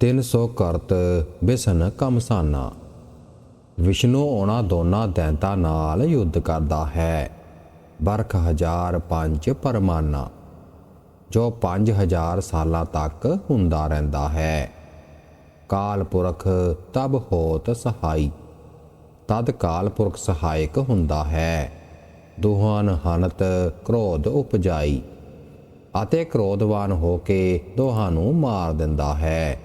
300 ਕਰਤ ਬਿਸਨ ਕਮਸਾਨਾ। ਵਿਸ਼ਨੂੰ ਉਹਨਾਂ ਦੋਨਾਂ ਦੈਂਤਾਂ ਨਾਲ ਯੁੱਧ ਕਰਦਾ ਹੈ। ਬਰਖ ਹਜ਼ਾਰ ਪੰਜ ਪਰਮਾਨਾ, ਜੋ 5000 ਸਾਲਾਂ ਤੱਕ ਹੁੰਦਾ ਰਹਿੰਦਾ ਹੈ। ਕਾਲ ਪੁਰਖ ਤਬ ਹੋਤ ਸਹਾਈ, ਤਦ ਕਾਲ ਪੁਰਖ ਸਹਾਇਕ ਹੁੰਦਾ ਹੈ। ਦੁਹਾਨ ਹਨਤ ਕ੍ਰੋਧ ਉਪਜਾਈ ਅਤੇ ਕ੍ਰੋਧਵਾਨ ਹੋ ਕੇ ਦੋਹਾਂ ਨੂੰ ਮਾਰ ਦਿੰਦਾ ਹੈ।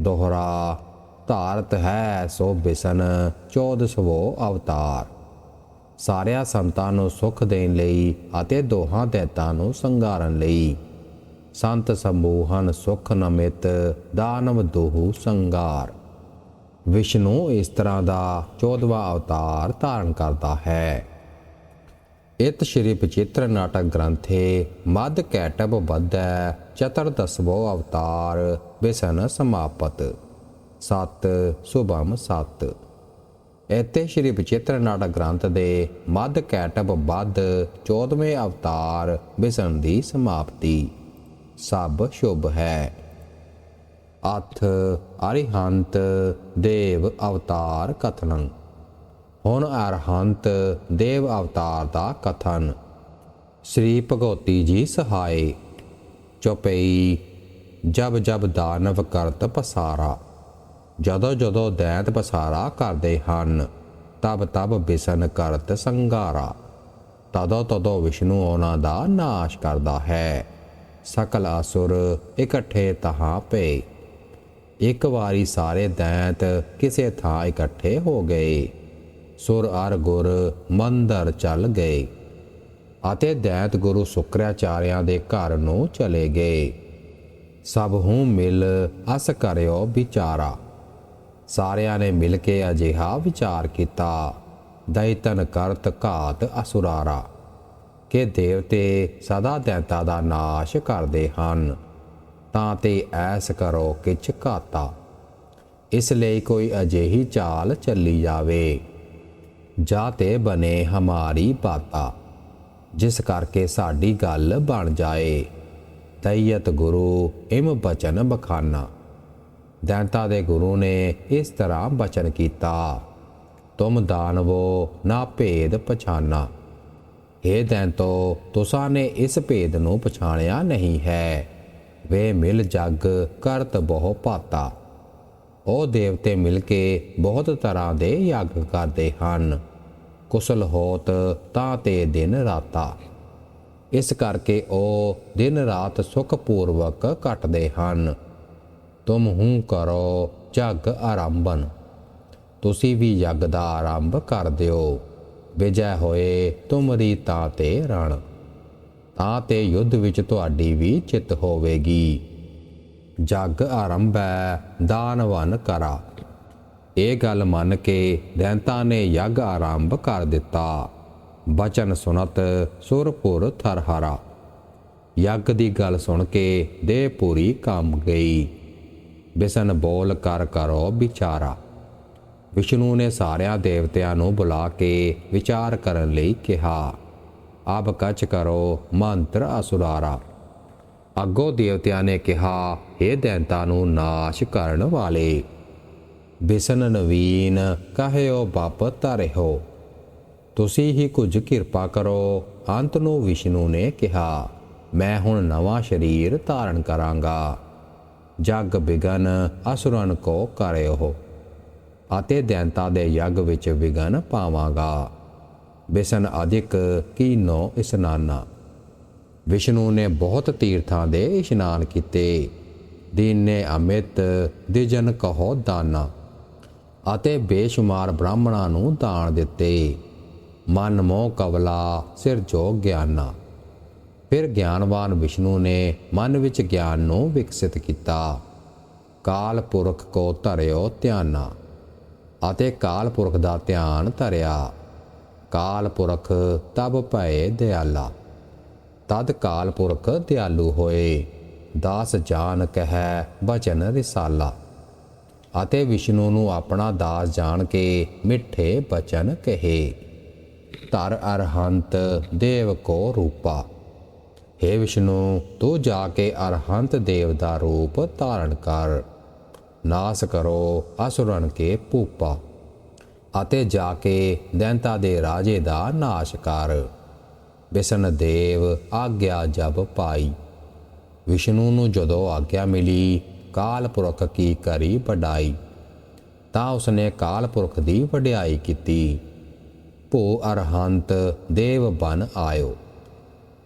ਦੋਹਰਾ, ਧਾਰਤ ਹੈ ਸੋ ਬਿਸਨ 1400 ਅਵਤਾਰ। ਸਾਰਿਆਂ ਸੰਤਾਂ ਨੂੰ ਸੁਖ ਦੇਣ ਲਈ ਅਤੇ ਦੋਹਾਂ ਦੈਤਾਂ ਨੂੰ ਸੰਗਾਰਨ ਲਈ। ਸੰਤ ਸਮੂਹਨ ਸੁਖ ਨਮਿਤ ਦਾਨਵ ਦੋਹੂ ਸੰਗਾਰ ਵਿਸ਼ਨੂੰ ਇਸ ਤਰ੍ਹਾਂ ਦਾ 14ਵਾਂ ਅਵਤਾਰ ਧਾਰਨ ਕਰਦਾ ਹੈ। ਇਤ ਸ਼੍ਰੀ ਪਚਿੱਤਰ ਨਾਟਕ ਗ੍ਰੰਥੇ ਮਦ ਕੈਟਬ ਵਧੈ ਚਤਰ ਦਸਵੋ ਅਵਤਾਰ ਬਿਸਨ ਸਮਾਪਤ। ਸਤ, ਸੁਭਮ ਸਤ। ਇਤੇ ਸ਼੍ਰੀ ਬਚਿੱਤਰ ਨਾਟਕ ਗ੍ਰੰਥ ਦੇ ਮੱਧ ਕੈਟਬ ਵੱਧ 14ਵੇਂ ਅਵਤਾਰ ਬਿਸਨ ਦੀ ਸਮਾਪਤੀ। ਸਭ ਸ਼ੁਭ ਹੈ। ਅਥ ਅਰਿਹੰਤ ਦੇਵ ਅਵਤਾਰ ਕਥਨੰ। ਹੁਣ ਅਰਹੰਤ ਦੇਵ ਅਵਤਾਰ ਦਾ ਕਥਨ। ਸ੍ਰੀ ਭਗਵਤੀ ਜੀ ਸਹਾਏ। ਚੁਪਈ ਜਬ ਜਬ ਦਾਨਵ ਕਰਤ ਪਸਾਰਾ। ਜਦੋਂ ਜਦੋਂ ਦੈਂਤ ਪਸਾਰਾ ਕਰਦੇ ਹਨ, ਤਬ ਤਬ ਬਿਸਨ ਕਰਤ ਸੰਗਾਰਾ। ਤਦੋਂ ਤਦੋਂ ਵਿਸ਼ਨੂੰ ਉਹਨਾਂ ਦਾ ਨਾਸ਼ ਕਰਦਾ ਹੈ। ਸਕਲ ਅਸੁਰ ਇਕੱਠੇ ਤਹਾਂ ਪਏ। ਇੱਕ ਵਾਰੀ ਸਾਰੇ ਦੈਂਤ ਕਿਸੇ ਥਾਂ ਇਕੱਠੇ ਹੋ ਗਏ। ਸੁਰ ਅਰ ਗੁਰ ਮੰਦਰ ਚੱਲ ਗਏ ਅਤੇ ਦੈਂਤ ਗੁਰੂ ਸ਼ੁਕਰਾਚਾਰਿਆ ਦੇ ਘਰ ਨੂੰ ਚਲੇ ਗਏ। ਸਭ ਹੂੰ ਮਿਲ ਅਸ ਕਰਿਓ ਵਿਚਾਰਾ। ਸਾਰਿਆਂ ਨੇ ਮਿਲ ਕੇ ਅਜਿਹਾ ਵਿਚਾਰ ਕੀਤਾ। ਦੈਤਨ ਕਰਤ ਘਾਤ ਅਸੁਰਾਰਾ, ਕਿ ਦੇਵਤੇ ਸਦਾ ਦੈਂਤਾ ਦਾ ਨਾਸ਼ ਕਰਦੇ ਹਨ, ਤਾਂ ਤੇ ਐਸ ਕਰੋ ਕਿਛ ਘਾਤਾ। ਇਸ ਲਈ ਕੋਈ ਅਜਿਹੀ ਚਾਲ ਚੱਲੀ ਜਾਵੇ। ਜਾ ਤੇ ਬਨੇ ਹਮਾਰੀ ਪਾਤਾ, ਜਿਸ ਕਰਕੇ ਸਾਡੀ ਗੱਲ ਬਣ ਜਾਏ। ਦੈਯਤ ਗੁਰੂ, ਇਮ ਬਚਨ ਬਖਾਨਾ। ਦੈਂਤਾ ਦੇ ਗੁਰੂ ਨੇ ਇਸ ਤਰ੍ਹਾਂ ਬਚਨ ਕੀਤਾ, ਤੁਮ ਦਾਨਵੋ, ਨਾ ਭੇਦ ਪਛਾਨਾ। ਇਹ ਦੈਂਤੋ, ਤੁਸਾਂ ਨੇ ਇਸ ਭੇਦ ਨੂੰ ਪਛਾਣਿਆ ਨਹੀਂ ਹੈ। ਵੇ ਮਿਲ ਜਗ, ਕਰਤ ਬਹੁ ਪਾਤਾ। ਉਹ ਦੇਵਤੇ ਮਿਲ ਕੇ ਬਹੁਤ ਤਰ੍ਹਾਂ ਦੇ ਯੱਗ ਕਰਦੇ ਹਨ। ਕੁਸਲ ਹੋਤ ਤਾਂ ਤੇ ਦਿਨ ਰਾਤਾ। ਇਸ ਕਰਕੇ ਉਹ ਦਿਨ ਰਾਤ ਸੁਖ ਪੂਰਵਕ ਕੱਟਦੇ ਹਨ। ਤੁਮ ਹੂੰ ਕਰੋ ਜਗ ਆਰੰਭਨ। ਤੁਸੀਂ ਵੀ ਯੱਗ ਦਾ ਆਰੰਭ ਕਰ ਦਿਓ। ਵਿਜੈ ਹੋਏ ਤੁਮਰੀ ਤਾਂ ਤੇ ਰਣ। ਤਾਂ ਤੇ ਯੁੱਧ ਵਿੱਚ ਤੁਹਾਡੀ ਵੀ ਚਿੱਤ ਹੋਵੇਗੀ। ਜਗ ਆਰੰਭੈ ਦਾਨਵਨ ਕਰਾ। ਇਹ ਗੱਲ ਮੰਨ ਕੇ ਦੈਂਤਾ ਨੇ ਯੱਗ ਆਰੰਭ ਕਰ ਦਿੱਤਾ। ਬਚਨ ਸੁਨਤ ਸੁਰਪੁਰ ਥਰਹਾਰਾ ਯੱਗ ਦੀ ਗੱਲ ਸੁਣ ਕੇ ਦੇਹ ਪੂਰੀ ਕੰਮ ਗਈ। ਬਿਸਨ ਬੋਲ ਕਰ ਕਰੋ ਵਿਚਾਰਾ। ਵਿਸ਼ਨੂੰ ਨੇ ਸਾਰਿਆਂ ਦੇਵਤਿਆਂ ਨੂੰ ਬੁਲਾ ਕੇ ਵਿਚਾਰ ਕਰਨ ਲਈ ਕਿਹਾ। ਆਪ ਕਚ ਕਰੋ, ਮੰਤਰ ਅਸੁਰਾਰਾ। ਅੱਗੋਂ ਦੇਵਤਿਆਂ ਨੇ ਕਿਹਾ ਇਹ ਦੈਂਤਾ ਨੂੰ ਨਾਸ਼ ਕਰਨ ਵਾਲੇ, ਬਿਸਨ ਨਵੀਨ ਕਹਿਓ ਬਾਪ ਧਰਿਓ। ਤੁਸੀਂ ਹੀ ਕੁਝ ਕਿਰਪਾ ਕਰੋ। ਅੰਤ ਨੂੰ ਵਿਸ਼ਨੂੰ ਨੇ ਕਿਹਾ, ਮੈਂ ਹੁਣ ਨਵਾਂ ਸਰੀਰ ਧਾਰਨ ਕਰਾਂਗਾ। ਜਗ ਬਿਗਨ ਅਸੁਰਨ ਕੋ ਕਰਿਓ ਅਤੇ ਦੈਂਤਾ ਦੇ ਯੱਗ ਵਿੱਚ ਵਿਗਨ ਪਾਵਾਂਗਾ। ਬਿਸਨ ਅਧਿਕ ਕੀਨੋ ਇਸਨਾਨਾ। ਵਿਸ਼ਨੂੰ ਨੇ ਬਹੁਤ ਤੀਰਥਾਂ ਦੇ ਇਸ਼ਨਾਨ ਕੀਤੇ। ਦੀਨੇ ਅਮਿਤ, ਦਿਜਨ ਕਹੋ ਦਾਨਾ ਅਤੇ ਬੇਸ਼ੁਮਾਰ ਬ੍ਰਾਹਮਣਾਂ ਨੂੰ ਦਾਨ ਦਿੱਤੇ। ਮਨ ਮੋਹ ਕਵਲਾ, ਸਿਰ ਜੋ ਗਿਆਨਾ। ਫਿਰ ਗਿਆਨਵਾਨ ਵਿਸ਼ਨੂੰ ਨੇ ਮਨ ਵਿੱਚ ਗਿਆਨ ਨੂੰ ਵਿਕਸਿਤ ਕੀਤਾ। ਕਾਲ ਪੁਰਖ ਕੋ ਧਰਿਓ ਧਿਆਨਾ ਅਤੇ ਕਾਲ ਪੁਰਖ ਦਾ ਧਿਆਨ ਧਰਿਆ। ਕਾਲ ਪੁਰਖ ਤਬ ਭਏ ਦਿਆਲਾ। ਤਦ ਕਾਲ ਪੁਰਖ ਦਿਆਲੂ ਹੋਏ। ਦਾਸ ਜਾਨ ਕਹੈ ਬਚਨ ਰਿਸਾਲਾ। ਅਤੇ ਵਿਸ਼ਨੂੰ ਨੂੰ ਆਪਣਾ ਦਾਸ ਜਾਣ ਕੇ ਮਿੱਠੇ ਬਚਨ ਕਹੇ। ਧਰ ਅਰਹੰਤ ਦੇਵ ਕੋ ਰੂਪਾ। हे ਵਿਸ਼ਨੂੰ, ਤੂੰ ਜਾ ਕੇ ਅਰਹੰਤ ਦੇਵ ਦਾ ਰੂਪ ਧਾਰਨ ਕਰ। ਨਾਸ ਕਰੋ ਅਸੁਰਨ ਕੇ ਭੂਪਾ। ਅਤੇ ਜਾ ਕੇ ਦੈਂਤਾ ਦੇ ਰਾਜੇ ਦਾ ਨਾਸ਼ ਕਰ। ਬਿਸ਼ਨ ਦੇਵ ਆਗਿਆ ਜਬ ਪਾਈ। ਵਿਸ਼ਨੂੰ ਨੂੰ ਜਦੋਂ ਆਗਿਆ ਮਿਲੀ, ਕਾਲ ਪੁਰਖ ਕੀ ਕਰੀ ਵਡਾਈ ਤਾਂ ਉਸਨੇ ਕਾਲ ਪੁਰਖ ਦੀ ਵਡਿਆਈ ਕੀਤੀ। ਭੋ ਅਰਹੰਤ ਦੇਵ ਬਨ ਆਇਓ।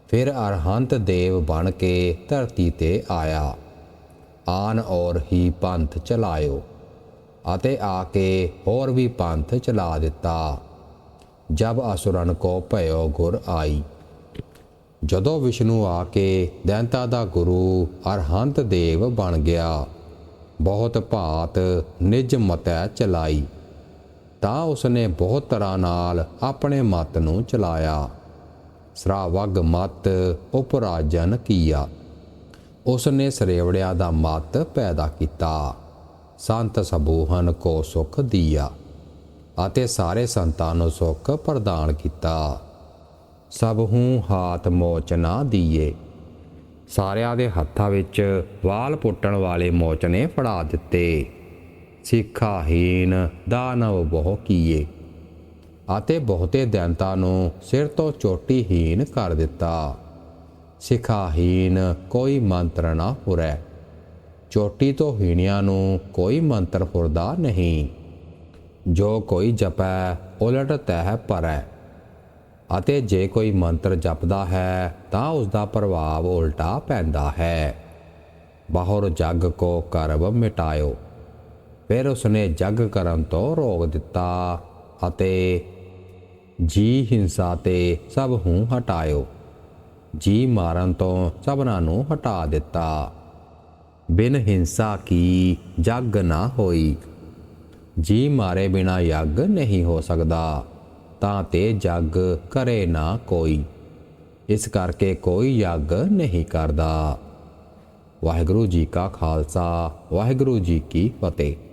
ਫਿਰ ਅਰਹੰਤ ਦੇਵ ਬਣ ਕੇ ਧਰਤੀ ਤੇ ਆਇਆ। ਆਨ ਔਰ ਹੀ ਪੰਥ ਚਲਾਇਓ। ਅਤੇ ਆ ਕੇ ਹੋਰ ਵੀ ਪੰਥ ਚਲਾ ਦਿੱਤਾ। ਜਬ ਅਸੁਰਨ ਕੋ ਭਇਓ ਗੁਰ ਆਈ। ਜਦੋਂ ਵਿਸ਼ਨੂੰ ਆ ਕੇ ਦੈਂਤਾ ਦਾ ਗੁਰੂ ਅਰਹੰਤ ਦੇਵ ਬਣ ਗਿਆ, ਬਹੁਤ ਭਾਤ ਨਿਜ ਮਤੈ ਚਲਾਈ। ਤਾਂ ਉਸਨੇ ਬਹੁਤ ਤਰ੍ਹਾਂ ਨਾਲ ਆਪਣੇ ਮਤ ਨੂੰ ਚਲਾਇਆ। ਸਰਾਵਗ ਮਤ ਉਪਰਾਜਨ ਕੀਆ। ਉਸਨੇ ਸਰੇਵੜਿਆਂ ਦਾ ਮਤ ਪੈਦਾ ਕੀਤਾ। ਸੰਤ ਸਬੂਹਨ ਕੋ ਸੁਖ ਦੀਆ। ਅਤੇ ਸਾਰੇ ਸੰਤਾਂ ਨੂੰ ਸੁਖ ਪ੍ਰਦਾਨ ਕੀਤਾ। ਸਭ ਹੂੰ ਹਾਥ ਮੋਚਨਾ ਦੀਏ। ਸਾਰਿਆਂ ਦੇ ਹੱਥਾਂ ਵਿੱਚ ਵਾਲ ਪੁੱਟਣ ਵਾਲੇ ਮੋਚ ਨੇ ਫੜਾ ਦਿੱਤੇ। ਸਿੱਖਾਹੀਨ ਦਾਨਵ ਬਹੁ ਕੀਏ। ਅਤੇ ਬਹੁਤੇ ਦੈਂਤਾਂ ਨੂੰ ਸਿਰ ਤੋਂ ਚੋਟੀ ਹੀਨ ਕਰ ਦਿੱਤਾ। ਸਿਖਾਹੀਨ ਕੋਈ ਮੰਤਰ ਨਾ ਪੁਰੈ। ਚੋਟੀ ਤੋਂ ਹੀਣਿਆਂ ਨੂੰ ਕੋਈ ਮੰਤਰ ਫੁਰਦਾ ਨਹੀਂ। ਜੋ ਕੋਈ ਜਪੈ, ਉਲਟ ਤਹਿ ਪਰੈ ਅਤੇ ਜੇ ਕੋਈ ਮੰਤਰ ਜਪਦਾ ਹੈ, ਤਾਂ ਉਸ ਦਾ ਪ੍ਰਭਾਵ ਉਲਟਾ ਪੈਂਦਾ ਹੈ। ਬਾਹਰ ਜਗ ਕੋ ਕਰਬ ਮਿਟਾਇਓ। ਫਿਰ ਉਸਨੇ ਜਗ ਕਰਨ ਤੋਂ ਰੋਕ ਦਿੱਤਾ ਅਤੇ ਜੀ ਹਿੰਸਾ ਤੇ ਸਭ ਹੂੰ ਹਟਾਇਓ। ਜੀ ਮਾਰਨ ਤੋਂ ਸਭਨਾਂ ਨੂੰ ਹਟਾ ਦਿੱਤਾ। ਬਿਨ ਹਿੰਸਾ ਕੀ ਜਗ ਨਾ ਹੋਈ। ਜੀ ਮਾਰੇ ਬਿਨਾ ਯੱਗ ਨਹੀਂ ਹੋ ਸਕਦਾ, ਤਾਂ ਤੇ ਜਗ ਕਰੇ ਨਾ ਕੋਈ। ਇਸ ਕਰਕੇ ਕੋਈ ਯੱਗ ਨਹੀਂ ਕਰਦਾ। ਵਾਹਿਗੁਰੂ ਜੀ ਕਾ ਖਾਲਸਾ, ਵਾਹਿਗੁਰੂ ਜੀ ਕੀ ਫਤਿਹ।